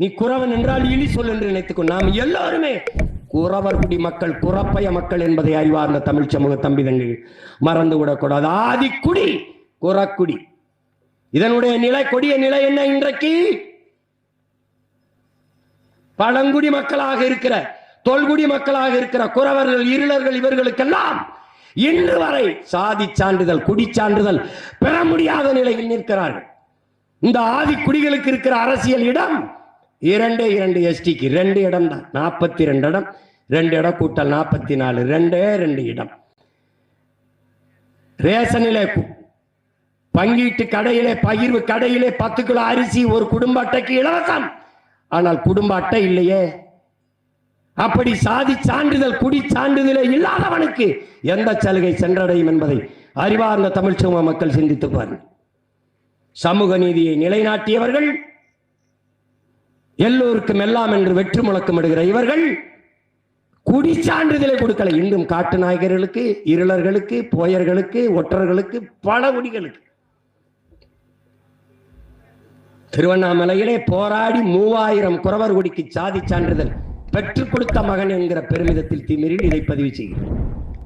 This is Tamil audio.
நீ குறவன் என்றால் இழி சொல் என்று நினைத்துக்கோ நாம் எல்லாருமே குறவர் குடி மக்கள் குறப்பய மக்கள் என்பதை அறிவார்ந்த தமிழ் சமூக தம்பிதங்கள். மறந்து விடக்கூடாது ஆதிக்குடி குறக்குடி. இதனுடைய நிலை கொடிய நிலை என்ன இன்றைக்கு? பழங்குடி மக்களாக இருக்கிற தொல்குடி மக்களாக இருக்கிற குறவர்கள் இருளர்கள் இவர்களுக்கெல்லாம் இன்று வரை சாதி சான்றிதழ் குடி சான்றிதழ் பெற முடியாத நிலையில் நிற்கிறார்கள். இந்த ஆதி குடிகளுக்கு இருக்கிற அரசியல் இடம் இரண்டு இரண்டு எஸ்டிக்கு ரெண்டு இடம் தான். நாற்பத்தி ரெண்டு இடம். ரெண்டு இடம் கூட்டல் நாற்பத்தி நாலு ரெண்டே ரெண்டு இடம். ரேஷனிலே பங்கீட்டு கடையிலே பகிர்வு கடையிலே பத்து கிலோ அரிசி ஒரு குடும்ப அட்டைக்கு இலவசம். ஆனால் குடும்ப அட்டை இல்லையே. அப்படி சாதி சான்றிதழ் குடி சான்றிதழே இல்லாதவனுக்கு எந்த சலுகை சென்றடையும் என்பதை அறிவார்ந்த தமிழ் சமூக மக்கள் சிந்தித்து பாருங்கள். சமூக நீதியை நிலைநாட்டியவர்கள் எல்லோருக்கும் எல்லாம் என்று வெற்றி முழக்கமிடுகிற இவர்கள் குடி சான்றிதழை கொடுக்கல. இன்னும் காட்டு நாயகர்களுக்கு இருளர்களுக்கு போயர்களுக்கு ஒற்றர்களுக்கு பல குடிகளுக்கு. திருவண்ணாமலையிலே போராடி மூவாயிரம் குறவர் குடிக்கு சாதி சான்றிதழ் பெற்றுக் கொடுத்த மகன் என்கிற பெருமிதத்தில் திமிரில் இதை பதிவு செய்கிறேன்.